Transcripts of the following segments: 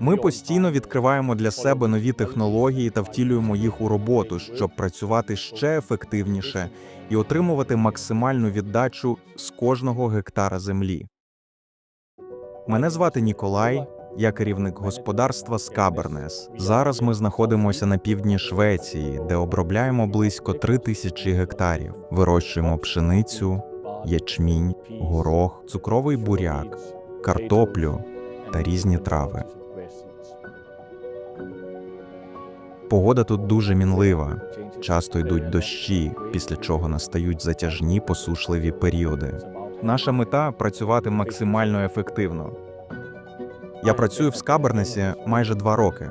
Ми постійно відкриваємо для себе нові технології та втілюємо їх у роботу, щоб працювати ще ефективніше і отримувати максимальну віддачу з кожного гектара землі. Мене звати Ніколай. Я керівник господарства Скабернес. Зараз ми знаходимося на півдні Швеції, де обробляємо близько три тисячі гектарів. Вирощуємо пшеницю, ячмінь, горох, цукровий буряк, картоплю та різні трави. Погода тут дуже мінлива. Часто йдуть дощі, після чого настають затяжні посушливі періоди. Наша мета працювати максимально ефективно. Я працюю в Скабернесі майже два роки.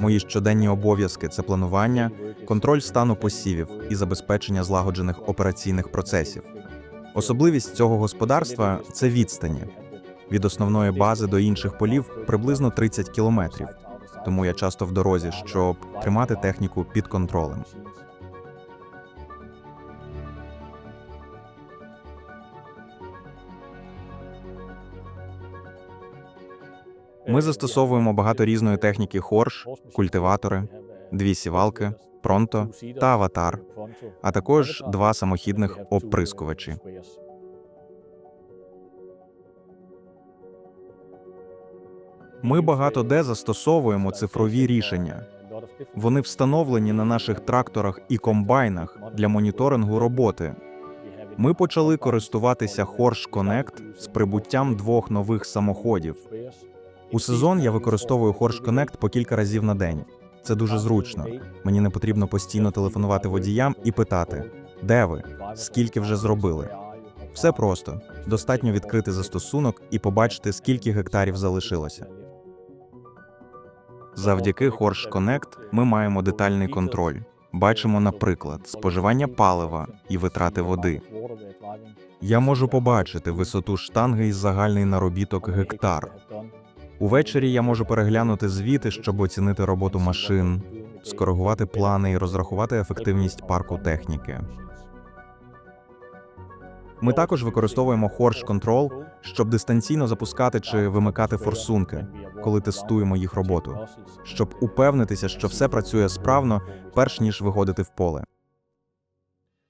Мої щоденні обов'язки це планування, контроль стану посівів і забезпечення злагоджених операційних процесів. Особливість цього господарства це відстані. Від основної бази до інших полів приблизно 30 кілометрів, тому я часто в дорозі, щоб тримати техніку під контролем. Ми застосовуємо багато різної техніки хорш, культиватори, дві сівалки, пронто та аватар, а також два самохідних оприскувачі. Ми багато де застосовуємо цифрові рішення. Вони встановлені на наших тракторах і комбайнах для моніторингу роботи. Ми почали користуватися Horse Connect з прибуттям двох нових самоходів. У сезон я використовую Horse Connect по кілька разів на день. Це дуже зручно. Мені не потрібно постійно телефонувати водіям і питати, де ви, скільки вже зробили. Все просто достатньо відкрити застосунок і побачити, скільки гектарів залишилося. Завдяки Horse Connect ми маємо детальний контроль. Бачимо, наприклад, споживання палива і витрати води. Я можу побачити висоту штанги і загальний наробіток гектар. Увечері я можу переглянути звіти, щоб оцінити роботу машин, скоригувати плани і розрахувати ефективність парку техніки. Ми також використовуємо Horse Control, щоб дистанційно запускати чи вимикати форсунки, коли тестуємо їх роботу, щоб упевнитися, що все працює справно, перш ніж виходити в поле.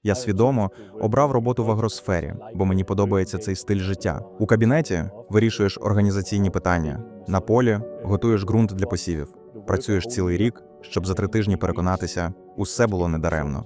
Я свідомо обрав роботу в агросфері, бо мені подобається цей стиль життя. У кабінеті вирішуєш організаційні питання, на полі готуєш ґрунт для посівів, працюєш цілий рік, щоб за три тижні переконатися, усе було недаремно.